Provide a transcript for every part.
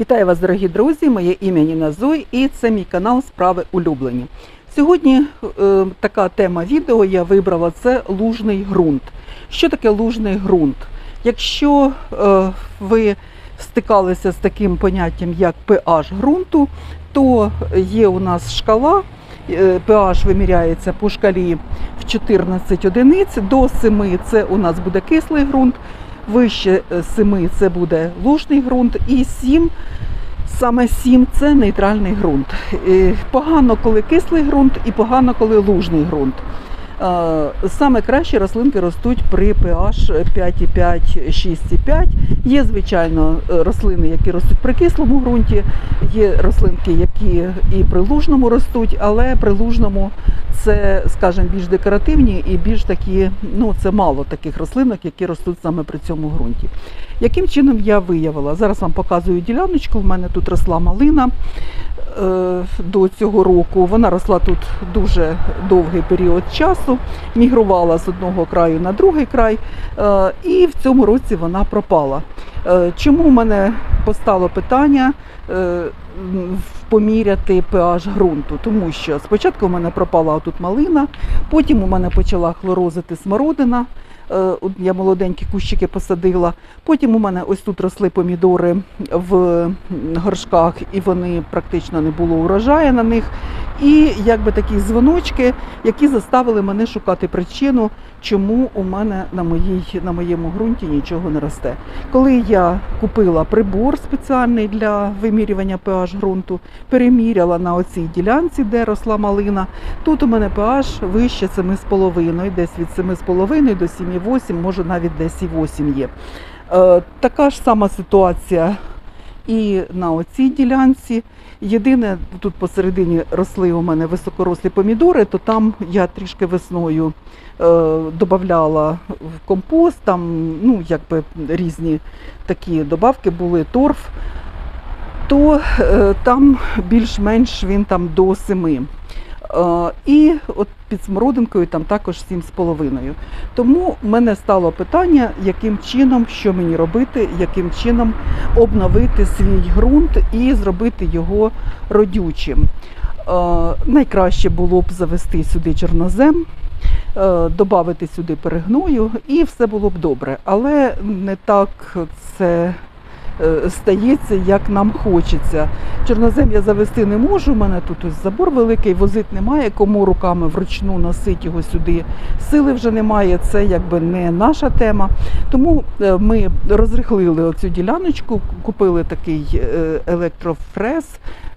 Вітаю вас, дорогі друзі! Моє ім'я Ніна Зой і це мій канал Справи улюблені. Сьогодні е, така тема відео я вибрала це лужний ґрунт. Що таке лужний ґрунт? Якщо е, ви стикалися з таким поняттям, як pH ґрунту, то є у нас шкала. е, pH виміряється по шкалі в 14 одиниць, до 7 це у нас буде кислий ґрунт, вище 7 це буде лужний ґрунт, і 7 Саме 7 це нейтральний ґрунт. Е, Погано, коли кислий ґрунт, і погано, коли лужний ґрунт. Е, Саме кращі рослинки ростуть при pH 5,5, 6,5. Є, звичайно, е, рослини, які ростуть при кислому ґрунті, є рослинки, які і при лужному ростуть, але при лужному це, скажімо, більш декоративні і більш такі, ну це мало таких рослинок, які ростуть саме при цьому ґрунті. Яким чином я виявила? Зараз вам показую діляночку. В мене тут росла малина е, до цього року. Вона росла тут дуже довгий період часу, мігрувала з одного краю на другий край, е, і в цьому році вона пропала. Е, Чому в мене постало питання поміряти pH ґрунту? Тому що спочатку в мене пропала тут малина, потім у мене почала хлорозити смородина. Е, Я молоденькі кущики посадила. Потім у мене ось тут росли помідори в горшках, і вони практично не було урожаю на них. І якби такі дзвоночки, які заставили мене шукати причину, чому у мене на, моїй, на моєму ґрунті нічого не росте. Коли я купила прибор спеціальний для вимірювання pH ґрунту, переміряла на оцій ділянці, де росла малина, тут у мене pH вище 7,5, десь від 7,5 до 7,8, може навіть десь і 8 є. Е, така ж сама ситуація і на оцій ділянці. Єдине, тут посередині росли у мене високорослі помідори, то там я трішки весною е, додавала в компост, там ну, якби різні такі добавки були, торф, то е, там більш-менш він там до 7. Е, і от під смородинкою там також 7,5. Тому мене стало питання, яким чином, що мені робити, яким чином обновити свій ґрунт і зробити його родючим. Е, найкраще було б завести сюди чорнозем, е, додати сюди перегною, і все було б добре. Але не так це стається, як нам хочеться. Чорнозем я завести не можу. У мене тут ось забор великий, возити немає. Кому руками вручну носити його сюди. Сили вже немає. Це якби не наша тема. Тому е, ми розрихлили оцю діляночку, купили такий е, електрофрез.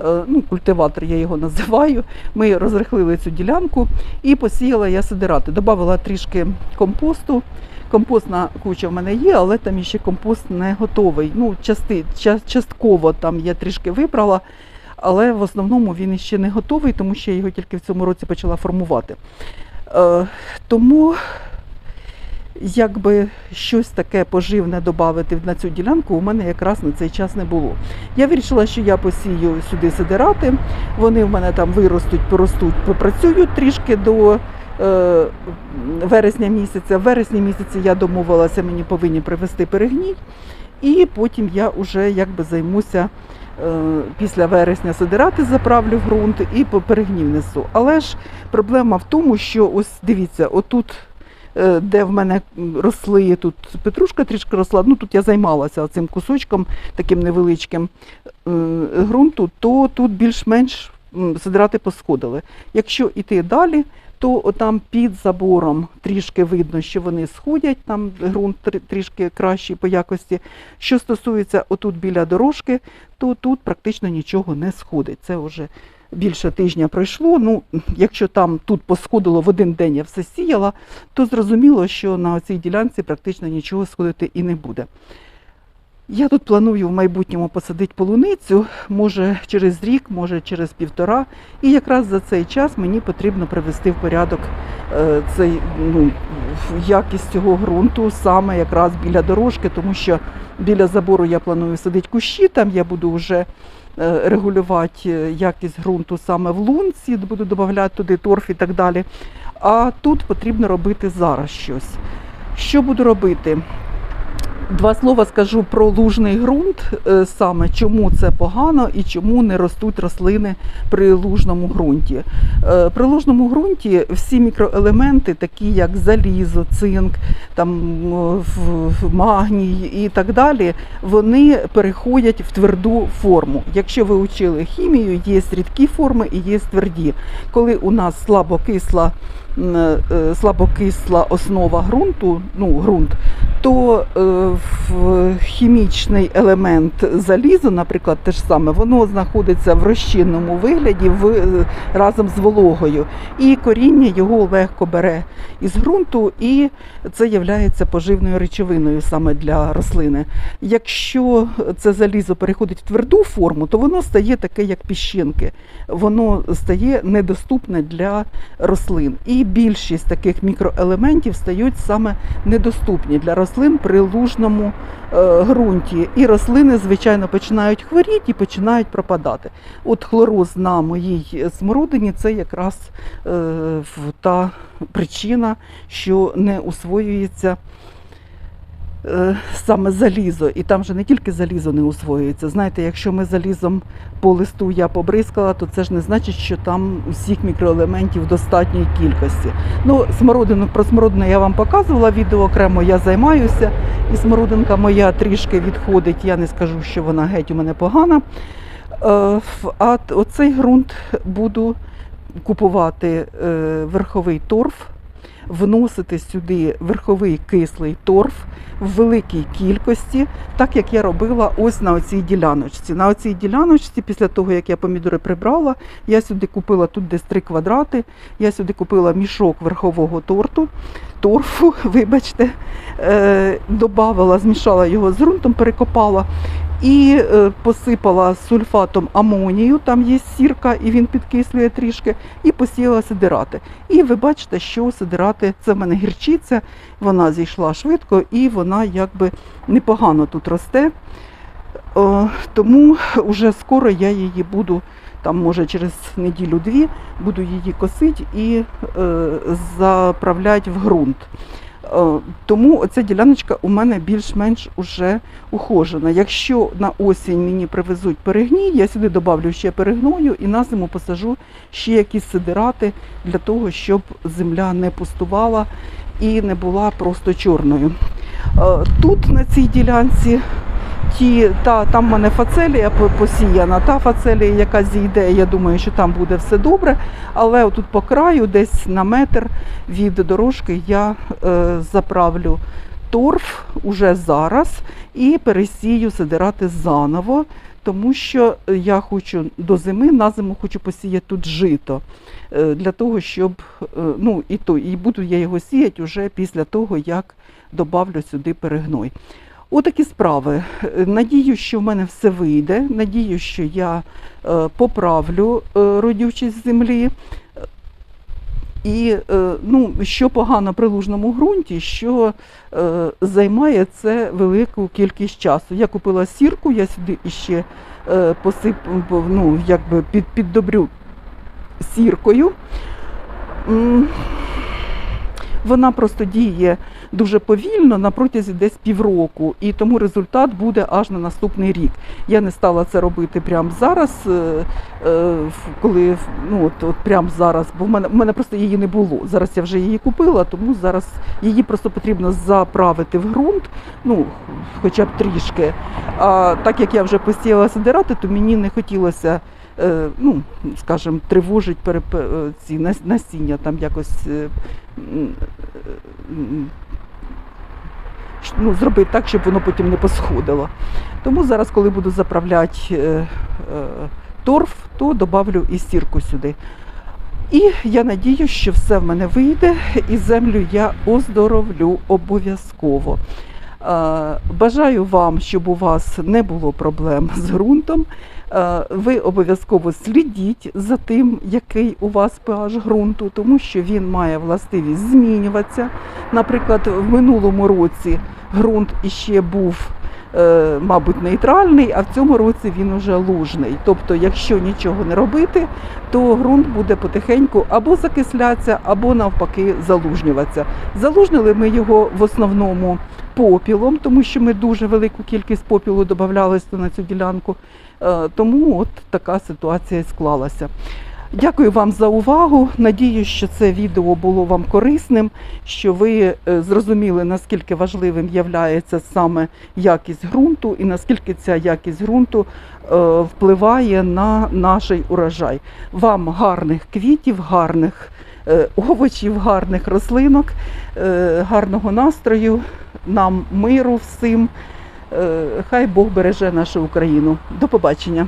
е, Ну, культиватор я його називаю. Ми розрихлили цю ділянку і посіяла я сидирати. Добавила трішки компосту. Компостна куча в мене є, але там ще компост не готовий. Ну, части, частково там я трішки вибрала, але в основному він ще не готовий, тому що я його тільки в цьому році почала формувати. Е, тому якби щось таке поживне додати на цю ділянку, у мене якраз на цей час не було. Я вирішила, що я посію сюди сидирати, вони в мене там виростуть, поростуть, попрацюють трішки до вересня місяця. В вересні місяці я домовилася, мені повинні привезти перегній, і потім я вже якби займуся. е, Після вересня сидирати заправлю ґрунт і перегнів несу. Але ж проблема в тому, що ось дивіться, отут, е, де в мене росли, тут петрушка трішки росла, ну тут я займалася цим кусочком таким невеличким е, ґрунту, то тут більш-менш м, сидирати посходили. Якщо йти далі, то там під забором трішки видно, що вони сходять, там ґрунт трішки кращий по якості. Що стосується отут біля дорожки, то тут практично нічого не сходить. Це вже більше тижня пройшло. Ну, якщо там тут посходило в один день, я все сіяла, то зрозуміло, що на цій ділянці практично нічого сходити і не буде. Я тут планую в майбутньому посадити полуницю, може через рік, може через півтора. І якраз за цей час мені потрібно привести в порядок е, цей, ну, якість цього ґрунту саме якраз біля дорожки, тому що біля забору я планую садити кущі, там я буду вже е, регулювати е, якість ґрунту саме в лунці, буду додавати туди торф і так далі. А тут потрібно робити зараз щось. Що буду робити? Два слова скажу про лужний ґрунт, е, саме чому це погано і чому не ростуть рослини при лужному ґрунті. Е, При лужному ґрунті всі мікроелементи, такі як залізо, цинк, там магній і так далі, вони переходять в тверду форму. Якщо ви учили хімію, є рідкі форми і є тверді. Коли у нас слабокисла, е, слабокисла основа ґрунту, ну ґрунт, то в хімічний елемент залізо, наприклад, те ж саме, воно знаходиться в розчинному вигляді в, е, разом з вологою. І коріння його легко бере із ґрунту, і це є поживною речовиною саме для рослини. Якщо це залізо переходить в тверду форму, то воно стає таке, як піщинки. Воно стає недоступне для рослин. І більшість таких мікроелементів стають саме недоступні для рослин при лужному е, ґрунті. І рослини, звичайно, починають хворіти і починають пропадати. От хлороз на моїй смородині це якраз е, та причина, що не усвоюється. Е, Саме залізо, і там же не тільки залізо не усвоюється. Знаєте, якщо ми залізом по листу я побризкала, то це ж не значить, що там усіх мікроелементів достатньої кількості. Ну, смородину про смородину я вам показувала відео окремо. Я займаюся, і смородинка моя трішки відходить. Я не скажу, що вона геть у мене погана. Е, А оцей ґрунт буду купувати е, верховий торф, вносити сюди верховий кислий торф в великій кількості, так як я робила ось на оцій діляночці. На оцій діляночці, після того як я помідори прибрала, я сюди купила тут десь 3 квадрати. Я сюди купила мішок верхового торту, торфу, вибачте, е, додавала, змішала його з ґрунтом, перекопала і е, посипала сульфатом амонію, там є сірка, і він підкислює трішки, і посіяла сидирати. І ви бачите, що сидирати це в мене гірчиця, вона зійшла швидко і вона якби непогано тут росте. Е, тому вже скоро я її буду, там може через неділю-дві, буду її косити і е, заправляти в ґрунт. Е, Тому оця діляночка у мене більш-менш уже ухожена. Якщо на осінь мені привезуть перегній, я сюди додавлю ще перегною і на зиму посажу ще якісь сидирати для того, щоб земля не пустувала і не була просто чорною. Е, Тут на цій ділянці ті, та, там в мене фацелія посіяна, та фацелія, яка зійде, я думаю, що там буде все добре. Але отут по краю, десь на метр від дорожки, я е, заправлю торф уже зараз і пересію сидирати заново, тому що я хочу до зими, на зиму хочу посіяти тут жито. е, Для того, щоб е, ну і то, і буду я його сіяти вже після того, як добавлю сюди перегной. Отакі справи. Е, Надію, що в мене все вийде. Надію, що я е, поправлю е, родючість землі. І ну, що погано при лужному ґрунті, що займає це велику кількість часу. Я купила сірку, я сюди іще е, посип, ну, якби під, піддобрю сіркою. Вона просто діє дуже повільно на протязі десь півроку, і тому результат буде аж на наступний рік. Я не стала це робити прямо зараз, е, е, коли ну от, от прямо зараз, бо в мене в мене просто її не було. Зараз я вже її купила, тому зараз її просто потрібно заправити в ґрунт, ну хоча б трішки. А так як я вже посіяла сидирати, то мені не хотілося. Е, Ну, скажімо, тривожить е, ці насіння там якось е, ну, зробити так, щоб воно потім не посходило. Тому зараз, коли буду заправляти торф, то додавлю і стірку сюди. І я надію, що все в мене вийде, і землю я оздоровлю обов'язково. Е, Бажаю вам, щоб у вас не було проблем з ґрунтом. Е, Ви обов'язково слідіть за тим, який у вас pH ґрунту, тому що він має властивість змінюватися. Наприклад, в минулому році ґрунт іще був мабуть, нейтральний, а в цьому році він уже лужний. Тобто, якщо нічого не робити, то ґрунт буде потихеньку або закислятися, або навпаки залужнюватися. Залужнили ми його в основному попілом, тому що ми дуже велику кількість попілу додавали на цю ділянку. Е, Тому от така ситуація і склалася. Дякую вам за увагу. Надію, що це відео було вам корисним, що ви е, зрозуміли, наскільки важливим є саме якість ґрунту і наскільки ця якість ґрунту е, впливає на наш урожай. Вам гарних квітів, гарних е, овочів, гарних рослинок, гарного настрою, нам миру всім. Хай Бог береже нашу Україну. До побачення.